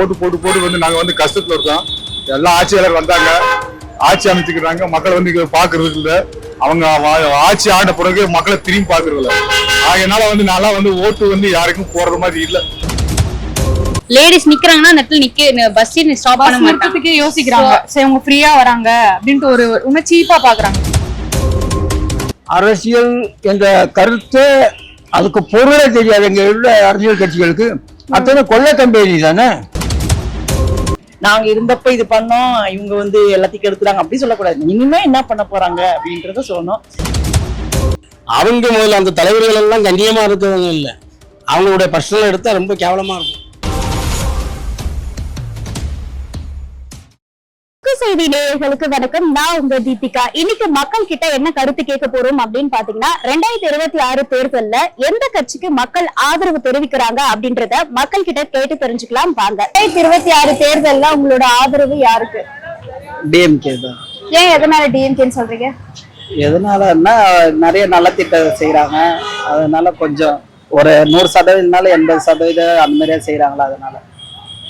ஓட்டு போட்டு போட்டு வந்து நாங்க வந்து கஷ்டத்துல இருக்கோம். எல்லா ஆட்சியாளர் வந்தாங்க. ஆட்சி அமைச்சுக்கிறாங்க. மக்களை வந்து இங்க பாக்குறது இல்ல. அவங்க ஆட்சி ஆண்ட பிறகு மக்களை திரும்பி பாக்குறது இல்ல. அதனால வந்து நல்லா வந்து ஓட்டு வந்து யாருக்கும் போடுற மாதிரி இல்ல. லேடிஸ் நிக்கிறாங்கன்னா அந்த இடத்துல நிக்க பஸ் ஸ்டாப் பண்ண மாட்டாங்க. யோசிக்கிறாங்க. சரி அவங்க ஃப்ரீயா வராங்க அப்படின்ட்டு ஒரு இன்னும் சீப்பா பாக்குறாங்க. அரசியல் என்ற கருத்து அதுக்கு பொருளே தெரியாது எங்க உள்ள அரசியல் கட்சிகளுக்கு. அத்தனை கொள்ளை கம்பெனி தானே? நாங்க இருந்தப்ப இது பண்ணோம் இவங்க வந்து எல்லாத்தையும் கெடுத்துறாங்க அப்படி சொல்லக்கூடாது. இனிமே என்ன பண்ண போறாங்க அப்படின்றத சொல்லணும். அவங்க முதல்ல அந்த தலைவர்கள் எல்லாம் கண்ணியமா இருக்கிறவங்க இல்ல. அவங்களுடைய பர்சனல் எடுத்தா ரொம்ப கேவலமா இருக்கும். செய்தி நேயர்களுக்கு வணக்கம். நான் உங்க தீபிகா. இன்னைக்கு மக்கள் கிட்ட என்ன கருத்து கேட்க போறோம் அப்படின்னு பாத்தீங்கன்னா ரெண்டாயிரத்தி இருபத்தி ஆறு தேர்தல்ல எந்த கட்சிக்கு மக்கள் ஆதரவு தெரிவிக்கிறாங்க அப்படின்றத மக்கள் கிட்ட கேட்டு தெரிஞ்சுக்கலாம் வாங்க. ரெண்டாயிரத்தி இருபத்தி ஆறு தேர்தல்ல உங்களோட ஆதரவு யாருக்கு? டிஎம்கே தான். ஏன் எதனால டிஎம்கேன்னு சொல்றீங்க? எதனாலன்னா நிறைய நல்ல திட்டம் செய்யறாங்க அதனால கொஞ்சம் ஒரு நூறு சதவீதம்னால எண்பது சதவீதம் அந்த மாதிரியா செய்யறாங்களா அதனால.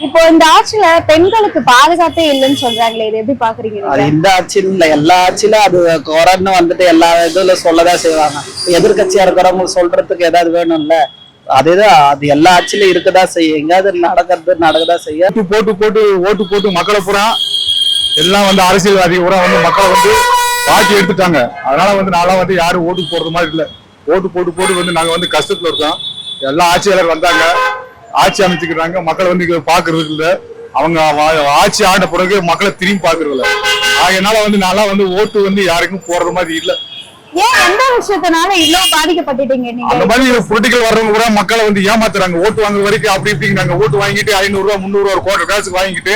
இப்போ இந்த ஆட்சியில பெண்களுக்கு பாதுகாப்பே இல்லைன்னு சொல்றாங்களே இது எப்படி பாக்குறீங்க அது? இந்த ஆட்சியில் இல்ல எல்லா ஆட்சியிலும் அது கொரோனா வந்துட்டு எல்லா இதுல சொல்லதான் செய்வாங்க. எதிர்கட்சியா இருக்கிறவங்க சொல்றதுக்கு ஏதாவது வேணும்ல. அதுதான் அது எல்லா ஆட்சியிலும் இருக்கதான் செய்யும். எங்கேயாவது நடக்கிறது நடக்கதான் செய்யும். ஓட்டு போட்டு போட்டு ஓட்டு போட்டு மக்களை பூரா எல்லாம் வந்து அரசியல்வாதி பூரா வந்து மக்களை வந்து வாக்கி எடுத்துட்டாங்க. அதனால வந்து நான்லாம் வந்து யாரும் ஓட்டு போடுறது மாதிரி இல்ல. ஓட்டு போட்டு போட்டு வந்து நாங்க வந்து கஷ்டத்துல இருக்கோம். எல்லா ஆட்சியாளர் வந்தாங்க. ஆட்சி அமைச்சுக்கிறாங்க மக்களை வந்து பாக்குறது இல்ல. அவங்க ஆட்சி ஆண்ட பிறகு மக்களை திரும்பி பாக்குறது இல்ல அதனால வந்து நான்லாம் வந்து ஓட்டு வந்து யாருக்கும் போடுற மாதிரி இல்ல. அந்த மாதிரி பொலிட்டிக்கல் வர்றவங்க கூட மக்களை வந்து ஏமாத்துறாங்க. ஓட்டு வாங்குற வரைக்கும் அப்படி இப்படி நாங்க ஓட்டு வாங்கிட்டு ஐநூறு ரூபா முந்நூறு ரூபா ஒரு கோட்டை வாங்கிட்டு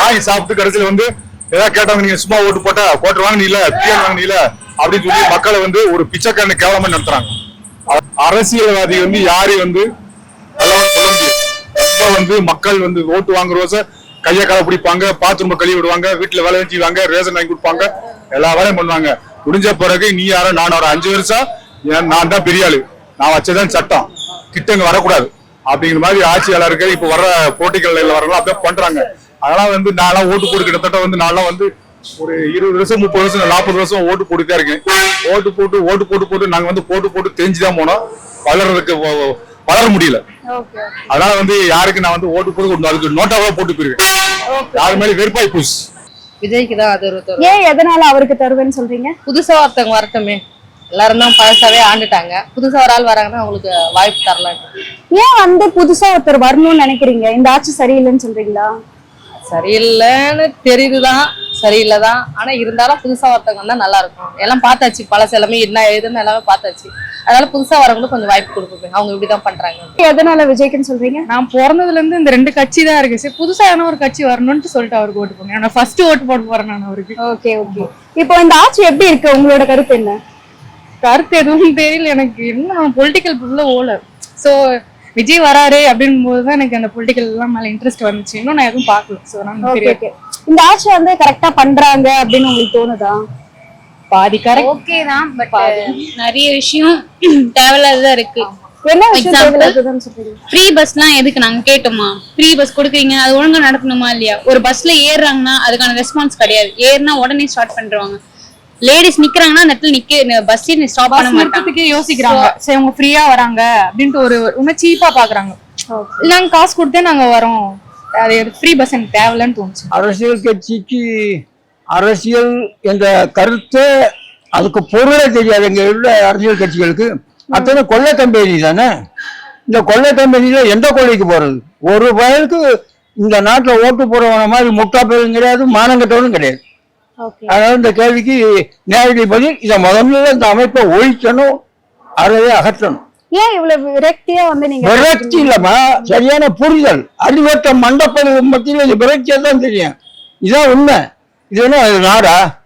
வாங்கி சாப்பிட்டு கடைசியில வந்து ஏதாவது கேட்டவங்க நீங்க சும்மா ஓட்டு போட்டா கோட்டை வாங்கினீல பிஎன் வாங்கினீல அப்படின்னு சொல்லி மக்களை வந்து ஒரு பிச்சைக்காரனை கேவலமா நடத்துறாங்க. அரசியல்வாதி வந்து யாரையும் வந்து ரொம்ப வந்து மக்கள் வந்து ஓட்டு வாங்குறவச கையை காலை பிடிப்பாங்க பாத்ரூம் கழுவி விடுவாங்க வீட்டுல வேலை செய்வாங்க ரேஷன் வாங்கி கொடுப்பாங்க எல்லா வேலையும் பண்ணுவாங்க. முடிஞ்ச பிறகு நீ யாரோ நான் ஒரு அஞ்சு வருஷம் ஏன் நான் தான் பெரிய ஆளு. நான் வச்சதான் சட்டம். கிட்டங்க வரக்கூடாது. அப்படிங்கிற மாதிரி ஆட்சியாளர்கள் இப்ப வர்ற போட்டிகள் வரலாம் அப்படியே பண்றாங்க. அதெல்லாம் வந்து நான்லாம் ஓட்டு போட்டு கிட்டத்தட்ட வந்து நான்லாம் வந்து ஒரு இருபது வருஷம் முப்பது வருஷம் நாற்பது வருஷம் ஓட்டு போட்டுதான் இருக்கேன். ஓட்டு போட்டு ஓட்டு போட்டு போட்டு நாங்க வந்து போட்டு போட்டு தெரிஞ்சுதான் போனோம். வளர்றதுக்கு வளர முடியல. அதனால வந்து யாருக்கு நான் வந்து ஓட்டு போட்டு அதுக்கு நோட்டாவா போட்டு போயிருக்கேன் யாரு மேலே வெறுப்பாய் போச்சு. விஜய்க்கு தான் ஆதரவு தரும் ஏன் எதனால அவருக்கு தருவேன்னு சொல்றீங்க? புதுசா ஒருத்தவங்க வரட்டுமே. எல்லாரும் தான் பழசாவே ஆண்டுட்டாங்க. புதுசா ஒரு ஆள் வராங்கன்னா அவங்களுக்கு வாய்ப்பு தரலாம் ஏன் வந்து புதுசா ஒருத்தர் வரணும்னு நினைக்கிறீங்க? இந்த ஆட்சி சரியில்லைன்னு சொல்றீங்களா? சரியில்லைன்னு தெரியுதுதான் சரியில்லைதான் ஆனா இருந்தாலும் புதுசா ஒருத்தவங்க வந்தா நல்லா இருக்கும். எல்லாம் பார்த்தாச்சு. பழசு எல்லாமே என்ன ஏதுன்னு எல்லாமே பார்த்தாச்சு. அதனால புதுசா வரவங்களுக்கு கொஞ்சம் வாய்ப்பு கொடுப்போமே அவங்க இப்படிதான் பண்றாங்க. எதனால விஜய்க்குன்னு சொல்றீங்க? நான் பிறந்ததுல இருந்து இந்த ரெண்டு கட்சி தான் இருக்கு. சரி புதுசா எதனா ஒரு கட்சி வரணும்னு சொல்லிட்டு அவருக்கு ஓட்டு போங்க நான் ஃபர்ஸ்ட் ஓட்டு போட போறேன் நான் அவருக்கு. Okay okay. இப்போ இந்த ஆட்சி எப்படி இருக்கு? உங்களோட கருத்து என்ன? கருத்து எதுவும் தெரியல. எனக்கு என்ன பொலிட்டிக்கல் உள்ள ஓல. சோ விஜய் வராரு அப்படின் போதுதான் எனக்கு அந்த பொலிட்டிக்கல் எல்லாம் மேல இன்ட்ரெஸ்ட் வந்துச்சு. இன்னும் நான் எதுவும் பார்க்கல. சோ நான் இந்த ஆட்சி வந்து கரெக்டா பண்றாங்க அப்படின்னு உங்களுக்கு தோணுதா? பாதி கரெக்ட் ஓகே தான் பட் நிறைய விஷயம் தேவையில்லாததா இருக்கு. ஃப்ரீ பஸ்லாம் எதுக்கு நாங்க கேட்டோமா? ஃப்ரீ பஸ் கொடுக்குறீங்க அது ஒழுங்கா நடக்கணுமா இல்லையா? ஒரு பஸ்ல ஏறுறாங்கன்னா அதுக்கான ரெஸ்பான்ஸ் கிடையாது. ஏறுனா உடனே ஸ்டார்ட் பண்றாங்க லேடிஸ் நிக்கிறாங்கன்னா அந்த இடத்துல நிக்க பஸ் ஸ்டாப் பண்ண மாட்டாங்க. யோசிக்கிறாங்க. சரி அவங்க ஃப்ரீயா வராங்க அப்படின்ட்டு ஒரு இன்னும் சீப்பா பாக்குறாங்க. நாங்க காசு கொடுத்தே நாங்க வரோம். அது ஃப்ரீ பஸ் எனக்கு தேவையில்லன்னு தோணுச்சு. அரசியல் கட்சிக்கு அரசியல் என்ற கருத்து அதுக்கு பொருளே தெரியாது. எங்க உள்ள அரசியல் கட்சிகளுக்கு. அத்தனை கொள்ளை கம்பெனி தானே? இந்த கொள்ளை கம்பெனியில எந்த கொள்ளைக்கு போறது? ஒரு பயலுக்கு இந்த நாட்டுல ஓட்டு போடுறவன மாதிரி முட்டா பேரும் கிடையாது மானங்கட்டவனும் கிடையாது. அதனால இந்த கேள்விக்கு நேரடி பதில் இதை முதல்ல இந்த அமைப்பை ஒழிக்கணும் அறவே அகற்றணும். ஏன் இவ்வளவு விரக்தியா வந்து நீங்க விரக்தி இல்லம்மா. சரியான புரிதல். அடிவட்ட மண்டப்பது மத்தியில் விரக்தியா தான் தெரியும். இதான் உண்மை. இது என்ன நாடா?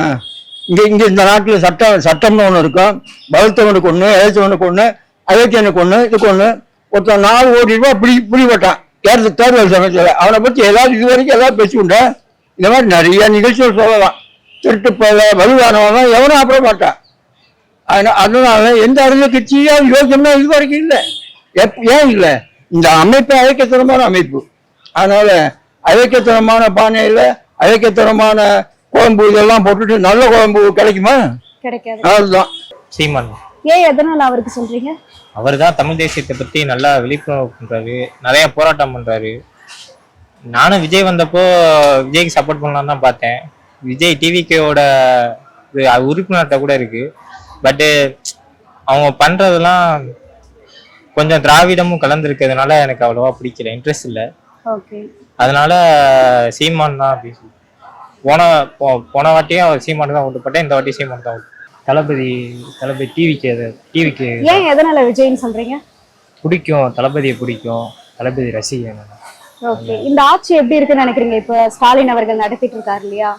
ஆ. இங்கே இந்த நாட்டில் சட்டம் சட்டம்னு ஒன்று இருக்கும் பலத்தவனுக்கு ஒன்று இழைச்சவனுக்கு ஒன்று அயோக்கியனுக்கு ஒன்று இதுக்கு ஒன்று ஒருத்தன் நாலு கோடி ரூபாய் பிடி பிடிபட்டான். யாருக்கு தேர்தல் சமயத்தில் அவனை பற்றி ஏதாவது இது வரைக்கும் ஏதாவது பேசிக்கொண்ட? இந்த மாதிரி நிறைய நிகழ்ச்சிகள் சொல்லலாம். திருட்டு போல வலுவானவன் எவனும் அப்புறம் மாட்டான் அதனா- அதனால எந்த அரசியல் கட்சியும் யோக்கியம்னா இது வரைக்கும் இல்லை. எப் ஏன் இல்லை? இந்த அமைப்பு அழைக்கத்தனமான அமைப்பு. அதனால அழைக்கத்தனமான பானையில் அழைக்கத்தனமான குழம்பு இதெல்லாம் போட்டுட்டு நல்ல குழம்பு கிடைக்குமா? கிடைக்காது. அதுதான் சீமான். ஏன் எதனால அவருக்கு சொல்றீங்க? அவர் தான் தமிழ் தேசியத்தை பத்தி நல்லா விழிப்புணர்வு பண்றாரு. நிறைய போராட்டம் பண்றாரு. நானும் விஜய் வந்தப்போ விஜய்க்கு சப்போர்ட் பண்ணலாம் தான் பார்த்தேன். விஜய் டிவிக்கோட உறுப்பினர்கிட்ட கூட இருக்கு. பட்டு அவங்க பண்றதெல்லாம் கொஞ்சம் திராவிடமும் கலந்துருக்கிறதுனால எனக்கு அவ்வளோவா பிடிக்கல. இன்ட்ரெஸ்ட் இல்லை. ஓகே அதனால சீமான் தான் அப்படின்னு போன போ- போன வாட்டியும் அவர் சீமான் தான் ஓட்டு போட்டேன் இந்த வாட்டி சீமான் தான் ஓட்டு தளபதி தளபதி டிவிக்கு டிவிக்கு ஏன் எதனால விஜய்னு சொல்றீங்க? பிடிக்கும் தளபதியை பிடிக்கும் தளபதி ரசிகன். ஓகே. இந்த ஆட்சி எப்படி இருக்குன்னு நினைக்கிறீங்க? இப்ப ஸ்டாலின் அவர்கள் நடத்திட்டு இருக்காரு இல்லையா?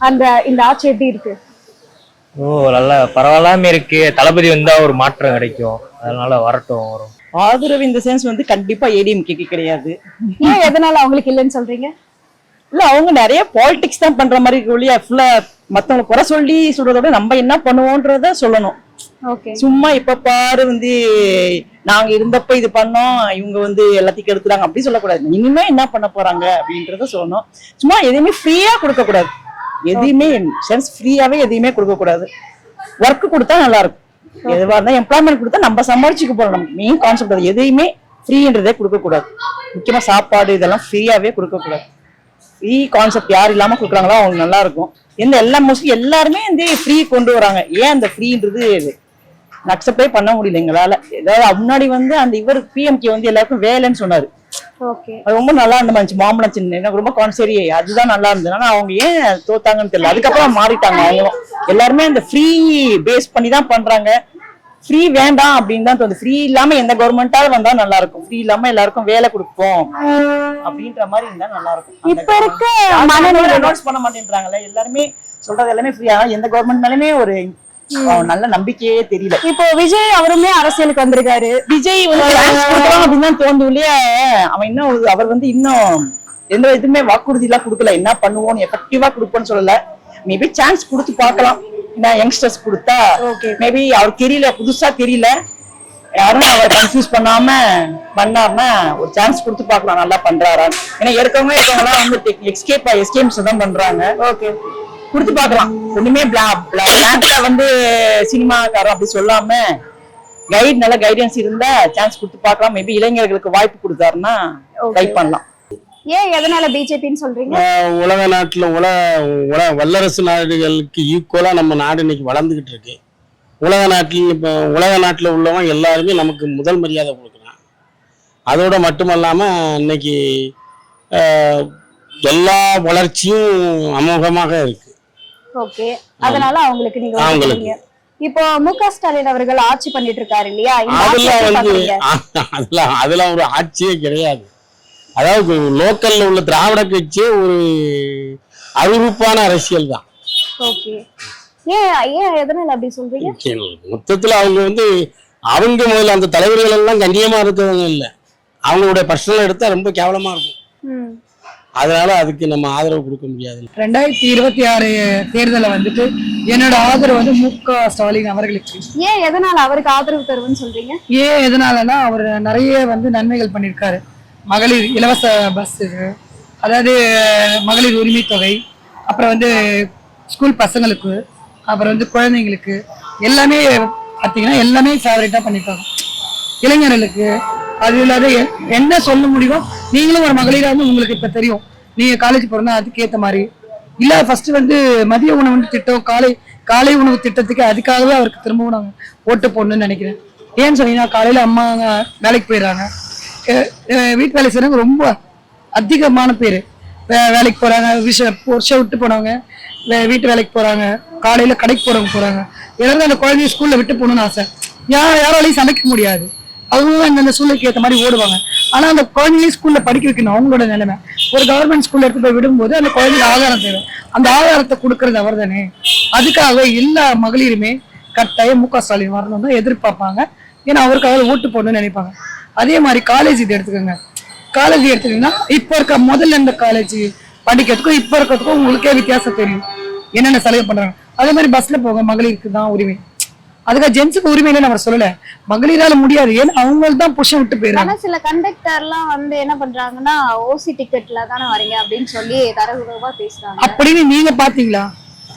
அந்த இந்த ஆட்சி எப்படி இருக்கு? ஓ நல்லா பரவாயில்லாம இருக்கு. தளபதி வந்தா ஒரு மாற்றம் கிடைக்கும். அதனால வரட்டும் வரும். ஆதரவு இந்த சென்ஸ் வந்து கண்டிப்பா ஏடிஎம்கேக்கு கிடையாது. ஏன் எதனால அவங்களுக்கு இல்லைன்னு சொல்றீங்க? இல்ல அவங்க நிறைய பாலிடிக்ஸ் தான் பண்ற மாதிரி ஒழிய ஃபுல்லா மத்தவங்க குறை சொல்லி சொல்றத விட நம்ம என்ன பண்ணுவோன்றத சொல்லணும். சும்மா இப்ப பாரு வந்து நாங்க இருந்தப்ப இது பண்ணோம் இவங்க வந்து எல்லாத்தையும் கெடுத்துறாங்க அப்படி சொல்லக்கூடாது. இனிமே என்ன பண்ண போறாங்க அப்படின்றத சொல்லணும். சும்மா எதையுமே ஃப்ரீயா கொடுக்க கூடாது எதையுமே சென்ஸ் ஃப்ரீயாவே எதையுமே கொடுக்க கூடாது ஒர்க் கொடுத்தா நல்லா இருக்கும். எதுவாக இருந்தால் எம்ப்ளாய்மெண்ட் கொடுத்தா நம்ம சம்பாதிச்சுக்க போகிறோம் மெயின் கான்செப்ட் அது. எதையுமே ஃப்ரீன்றதே கொடுக்கக்கூடாது முக்கியமாக சாப்பாடு இதெல்லாம் ஃப்ரீயாகவே கொடுக்கக்கூடாது ஃப்ரீ கான்செப்ட் யார் இல்லாமல் கொடுக்குறாங்களோ அவங்களுக்கு நல்லா இருக்கும். எந்த எல்லா மோஸ்ட்லி எல்லாருமே வந்து ஃப்ரீ கொண்டு வராங்க. ஏன் அந்த ஃப்ரீன்றது அக்செப்டே பண்ண முடியல எங்களால். ஏதாவது முன்னாடி வந்து அந்த இவர் பிஎம்கே வந்து எல்லாருக்கும் வேலைன்னு சொன்னார். ரொம்ப நல்லா இருந்துச்சு மாம்பழம் சின்ன எனக்கு ரொம்ப சரி அதுதான் நல்லா இருந்தது. ஆனா அவங்க ஏன் தோத்தாங்கன்னு தெரியல. அதுக்கப்புறம் மாறிட்டாங்க. அவங்களும் எல்லாருமே அந்த ஃப்ரீ பேஸ் பண்ணி தான் பண்றாங்க. ஃப்ரீ வேண்டாம் அப்படின்னு தான் தோணுது. ஃப்ரீ இல்லாம எந்த கவர்மெண்டாலும் வந்தா நல்லா இருக்கும் ஃப்ரீ இல்லாம எல்லாருக்கும் வேலை கொடுப்போம். அப்படின்ற மாதிரி இருந்தா நல்லா இருக்கும் இப்ப இருக்க அனௌன்ஸ் பண்ண மாட்டேன்றாங்கல்ல எல்லாருமே சொல்றது எல்லாமே ஃப்ரீயா எந்த கவர்மெண்ட் மேலுமே ஒரு நல்ல நம்பிக்கையே தெரியல. இப்போ விஜய் அவருமே அரசியலுக்கு வந்திருக்காரு. விஜய் அப்படின்னு தோணுது இல்லையா அவன் இன்னும் அவர் வந்து இன்னும் எந்த இதுவுமே வாக்குறுதி எல்லாம் கொடுக்கல. என்ன பண்ணுவோம் எஃபெக்டிவா கொடுப்போம்னு சொல்லல. மேபி சான்ஸ் கொடுத்து பார்க்கலாம். என்ன யங்ஸ்டர்ஸ் கொடுத்தா மேபி அவர் தெரியல புதுசா தெரியல. யாரும் அவரை கன்ஃபியூஸ் பண்ணாம பண்ணாம ஒரு சான்ஸ் கொடுத்து பார்க்கலாம். நல்லா பண்றாரா? ஏன்னா இருக்கவங்க இருக்கவங்க வந்து எஸ்கேப் எஸ்கேம்ஸ் தான் பண்றாங்க. ஓகே கொடுத்து பார்க்கலாம் ஒண்ணுமே வந்து சினிமாக்காரன் அப்படி சொல்லாம கைட் நல்ல கைடன்ஸ் இருந்தா சான்ஸ் கொடுத்து பார்க்கலாம் மேபி இளைஞர்களுக்கு வாய்ப்பு கொடுத்தாருன்னா ட்ரை பண்ணலாம். ஏன் எதனால பிஜேபின்னு சொல்றீங்க? உலக நாட்டில் உலக உல வல்லரசு நாடுகளுக்கு ஈக்குவலாக நம்ம நாடு இன்னைக்கு வளர்ந்துக்கிட்டு இருக்கு. உலக நாட்டில் இப்போ உலக நாட்டில் உள்ளவன் எல்லாருமே நமக்கு முதல் மரியாதை கொடுக்குறான் அதோட மட்டுமல்லாமல் இன்னைக்கு எல்லா வளர்ச்சியும் அமோகமாக இருக்கு. ஓகே. அதனால அவங்களுக்கு நீங்க அவங்களுக்கு. இப்போ மு க ஸ்டாலின் அவர்கள் ஆட்சி பண்ணிட்டு இருக்காரு இல்லையா? அதெல்லாம் எப்படி வந்து? அதெல்லாம் அதெல்லாம் ஒரு ஆட்சியே கிடையாது. அதாவது லோக்கல்ல உள்ள திராவிட கட்சியே ஒரு அருவருப்பான அரசியல் தான். ஓகே. ஏன் ஏன் எதனால அப்படி சொல்றீங்க? மொத்தத்துல அவங்க வந்து அவங்க முதல்ல அந்த தலைவர்கள் எல்லாம் கண்ணியமா இருக்கிறவங்க இல்லை. அவங்களுடைய பர்சனல் எடுத்தா ரொம்ப கேவலமா இருக்கும். அதனால அதுக்கு நம்ம ஆதரவு கொடுக்க முடியாது. ரெண்டாயிரத்தி இருபத்தி ஆறு தேர்தலில் வந்துட்டு என்னோட ஆதரவு வந்து மு க. ஸ்டாலின் அவர்களுக்கு. ஏன் எதனால அவருக்கு ஆதரவு தருவேன்னு சொல்றீங்க? ஏன் எதனாலனா அவர் நிறைய வந்து நன்மைகள் பண்ணியிருக்காரு. மகளிர் இலவச பஸ் அதாவது மகளிர் உரிமை தொகை அப்புறம் வந்து ஸ்கூல் பசங்களுக்கு அப்புறம் வந்து குழந்தைங்களுக்கு எல்லாமே பார்த்தீங்கன்னா எல்லாமே ஃபேவரட்டாக பண்ணியிருக்காங்க. இளைஞர்களுக்கு அது இல்லாத என்ன சொல்ல முடியுமோ நீங்களும் ஒரு மகளிராக வந்து உங்களுக்கு இப்ப தெரியும். நீங்க காலேஜ் போறதா அதுக்கேற்ற மாதிரி. இல்ல ஃபர்ஸ்ட் வந்து மதிய உணவு திட்டம் காலை காலை உணவு திட்டத்துக்கு அதுக்காகவே அவருக்கு திரும்பவும் நாங்க ஓட்டு போடணும்னு நினைக்கிறேன். ஏன்னு சொன்னீங்கன்னா காலையில அம்மா வேலைக்கு போயிடுறாங்க. வீட்டு வேலை செய்கிறவங்க ரொம்ப அதிகமான பேர். வேலைக்கு போறாங்க விஷ வருஷம் விட்டு போனவங்க வே- வீட்டு வேலைக்கு போறாங்க காலையில கடைக்கு போறவங்க போறாங்க. எல்லாரும் அந்த குழந்தைய ஸ்கூல்ல விட்டு போகணும்னு ஆசை. யார் யாராலையும் சமைக்க முடியாது. அவங்க அந்தந்த சூழ்நிலைக்கு ஏற்ற மாதிரி ஓடுவாங்க. ஆனா அந்த குழந்தைங்களையும் ஸ்கூல்ல படிக்க வைக்கணும் அவங்களோட நிலைமை. ஒரு கவர்மெண்ட் ஸ்கூல்ல எடுத்து போய் விடும்போது அந்த குழந்தைங்க ஆதாரம் தேவை. அந்த ஆதாரத்தை கொடுக்கறது அவர் தானே. அதுக்காக எல்லா மகளிருமே கட்டாயம் மு க ஸ்டாலின் வரணும் தான் எதிர்பார்ப்பாங்க. ஏன்னா அவருக்காக ஓட்டு போடணும்னு நினைப்பாங்க. அதே மாதிரி காலேஜ் இது எடுத்துக்கோங்க. காலேஜ் எடுத்துக்கிட்டீங்கன்னா இப்போ இருக்க முதல்ல இந்த காலேஜ் படிக்கிறதுக்கும் இப்போ இருக்கிறதுக்கும் உங்களுக்கே வித்தியாசம் தெரியும். என்னென்ன சலுகை பண்றாங்க. அதே மாதிரி பஸ்ல போக மகளிருக்கு தான் உரிமை. அதுக்காக ஜென்ஸுக்கு உரிமை இல்லைன்னு அவர் சொல்லல. மகளிரால முடியாது. ஏன்னா அவங்களுக்கு தான் புஷ விட்டு போயிடுறாங்க. ஆனா சில கண்டக்டர்லாம் வந்து என்ன பண்றாங்கன்னா ஓசி டிக்கெட்ல தானே வரீங்க அப்படின்னு சொல்லி தரகுறவா பேசுறாங்க. அப்படின்னு நீங்க பாத்தீங்களா?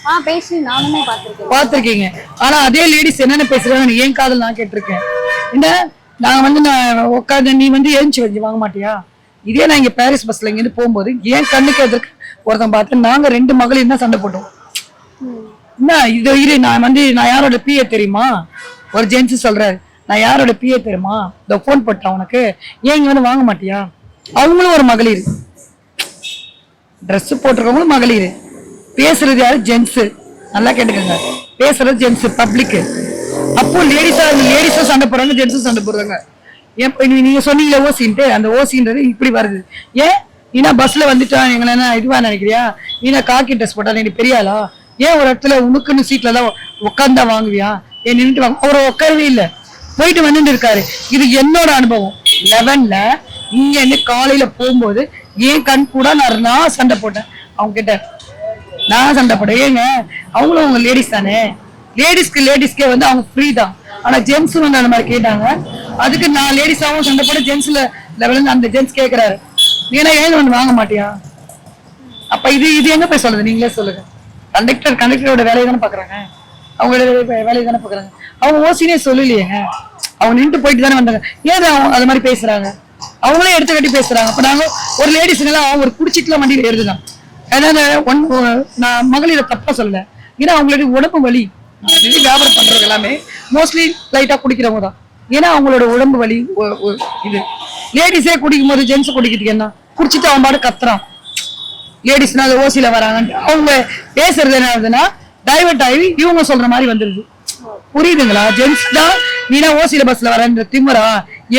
ஆ பேசி நானுமே பாத்திருக்கேன். பார்த்திருக்கீங்க ஆனா அதே லேடிஸ் என்னென்ன பேசுறாங்கன்னு ஏன் காதல் நான் கேட்டிருக்கேன். என்ன? நான் வந்து நான் உட்காந்து நீ வந்து எழுந்துச்சு வச்சு வாங்க மாட்டியா? இதே நான் இங்க பாரிஸ் பஸ்ல இங்கிருந்து போகும்போது ஏன் கண்ணுக்கு எதிர்க்கு ஒருத்தன் பார்த்து நாங்க ரெண்டு மகளிர் தான் சண்டை போட்டோம். என்ன? இது இரு நான் வந்து நான் யாரோட பிஏ தெரியுமா? ஒரு ஜென்ஸ் சொல்றாரு. நான் யாரோட பிஏ தெரியுமா? இந்த ஃபோன் பட்டேன் உனக்கு. ஏன் இங்க வந்து வாங்க மாட்டியா? அவங்களும் ஒரு மகளிர். ட்ரெஸ் போட்டிருக்கவங்களும் மகளிர். பேசுறது யாரு? ஜென்ஸ் நல்லா கேட்டுக்கோங்க. பேசுறது ஜென்ஸ் பப்ளிக் அப்போ லேடிஸா லேடிஸும் சண்டை போடுறாங்க ஜென்ஸும் சண்டை போடுறாங்க. ஏன் நீங்க சொன்னீங்களே ஓசின்ட்டு அந்த ஓசின்றது இப்படி வருது. ஏன்? நீனா பஸ்ல வந்துட்டான் எங்களை என்ன இதுவா நினைக்கிறியா? நீனா காக்கி ட்ரெஸ் போட்டா நீ பெரிய ஆளா? ஏன் ஒரு இடத்துல உனக்குன்னு சீட்ல தான் உட்காந்தா வாங்குவியா? ஏன் நின்றுட்டு வாங்க அவரை உட்காரவே இல்லை. போயிட்டு வந்துட்டு இருக்காரு. இது என்னோட அனுபவம். லெவன்ல இங்க இருந்து காலையில போகும்போது ஏன் கண் கூட நான் நான் சண்டை போட்டேன். அவங்க கிட்ட நான் சண்டை போட்டேன். ஏங்க அவங்களும் அவங்க லேடிஸ் தானே? லேடிஸ்க்கு லேடிஸ்க்கே வந்து அவங்க ஃப்ரீ தான். ஆனா ஜென்ஸ் வந்து அந்த மாதிரி கேட்டாங்க. அதுக்கு நான் லேடிஸாவும் சண்டை போட ஜென்ஸ்ல லெவலில் அந்த ஜென்ஸ் கேக்குறாரு. ஏன்னா ஏன் ஒன்று வாங்க மாட்டியா? அப்ப இது இது எங்க போய் சொல்லுது? நீங்களே சொல்லுங்க. கண்டக்டர் கண்டக்டரோட வேலையை தானே பாக்குறாங்க அவங்களோட வேலையை தானே பாக்குறாங்க அவங்க ஓசினே சொல்லலையேங்க. அவங்க நின்று போயிட்டு தானே வந்தாங்க. ஏன் அவங்க அது மாதிரி பேசுறாங்க? அவங்களே எடுத்து கட்டி பேசுறாங்க. அப்ப நாங்க ஒரு லேடிஸுங்கெல்லாம் ஒரு குடிச்சிட்டுலாம் வண்டியில் ஏறுதுதான். ஏன்னா ஒன் நான் மகளிரை தப்பா சொல்லல. ஏன்னா அவங்களுடைய உடம்பு வலி. வியாபாரம் பண்றவங்க எல்லாமே மோஸ்ட்லி லைட்டா குடிக்கிறவங்க தான். ஏன்னா அவங்களோட உடம்பு வலி ஒ- இது. லேடிஸே குடிக்கும் போது ஜென்ஸ் குடிக்கிறதுக்கு என்ன? குடிச்சிட்டு அவன் பாடு கத்துறான். லேடிஸ்னா அது ஓசியில வராங்க அவங்க பேசுறது என்ன ஆகுதுன்னா டைவர்ட் ஆகி இவங்க சொல்ற மாதிரி வந்துருது. புரியுதுங்களா? ஜென்ஸ் தான் நீனா ஓசியில பஸ்ல வரேன்ற திமுறா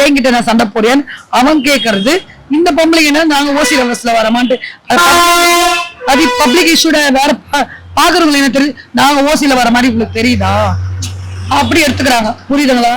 என்கிட்ட நான் சண்டை போடுறேன்னு அவன் கேட்கறது இந்த பொம்பளைங்கன்னா நாங்க ஓசியில பஸ்ல வரமான்ட்டு. அது பப்ளிக் இஷ்யூட வேற பாக்குறவங்களுக்கு என்ன தெரியுது? நாங்க ஓசியில வர மாதிரி உங்களுக்கு தெரியுதா? அப்படி எடுத்துக்கிறாங்க. புரியுதுங்களா?